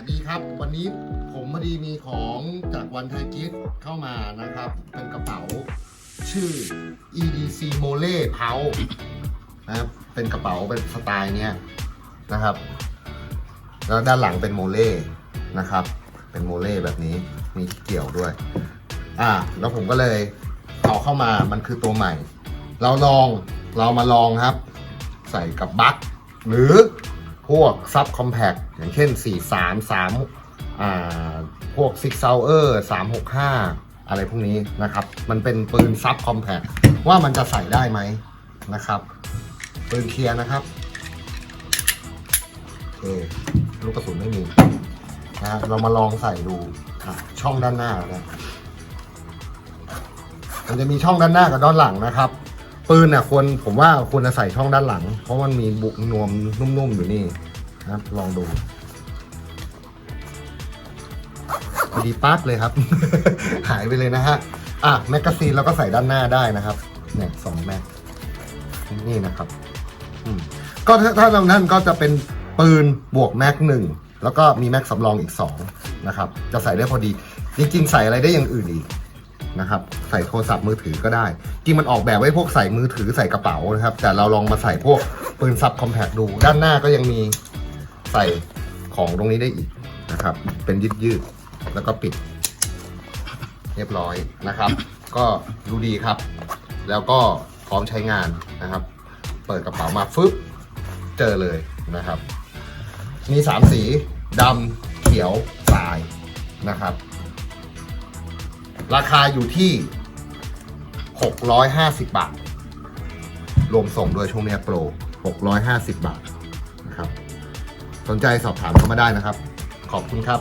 สดีครับ วันนี้ผมพอดีมีของจากวันไทยกิสเข้ามานะครับ เป็นกระเป๋าชื่อ EDC Mole p o u นะครับ เป็นกระเป๋าเป็นสไตล์เนี้ยนะครับ แล้วด้านหลังเป็นโมเล่นะครับ เป็นโมเล่แบบนี้มีเกี่ยวด้วย อ่า แล้วผมก็เลยเอาเข้ามามันคือตัวใหม่ เราลองเรามาลองครับ ใส่กับบัคหรือ พวกซับคอมแพคอย่างเช่น 4 3 3อ่าพวก Six Hour 365 อะไรพวกนี้นะครับ มันเป็นปืนซับคอมแพคว่ามันจะใส่ได้ไหมนะครับปืนเคลียร์นะครับโอเคลูกกระสุนไม่มีนะฮะเรามาลองใส่ดูช่องด้านหน้านี่ยมันจะมีช่องด้านหน้ากับด้านหลังนะครับ ปืนเนี่ยควรผมว่าควรจะใส่ช่องด้านหลัง เพราะมันมีบุกนวมนุ่มๆอยู่นี่นะครับ ลองดูพอดีปั๊บเลยครับ หายไปเลยนะฮะอะแมกกาซีนเราก็ใส่ด้านหน้าได้นะครับเนี่ยสองแม็กนี่นะครับก็ถ้าถ้าเรานั่นก็จะเป็นปืนบวกแม็กหนึ่งแล้วก็มีแม็กสำรองอีกสองนะครับ จะใส่ได้พอดี จริงๆ ใส่อะไรได้อย่างอื่นอีกนะครับ ใส่โทรศัพท์มือถือก็ได้ ริงมันออกแบบไว้พวกใส่มือถือใส่กระเป๋านะครับ แต่เราลองมาใส่พวกปืนซับคอมแพคดู ด้านหน้าก็ยังมีใส่ของตรงนี้ได้อีกนะครับ เป็นยืดยืดๆแล้วก็ปิด เรียบร้อยนะครับ ก็ดูดีครับ แล้วก็พร้อมใช้งานนะครับ เปิดกระเป๋ามาฟึบเจอเลยนะครับ มีสามสีดำเขียวทรายนะครับ ราคาอยู่ที่ 650 บาท รวมส่งด้วยช่วงนี้ยโปร 650 บาทนะครับ สนใจสอบถามเข้ามาได้นะครับ ขอบคุณครับ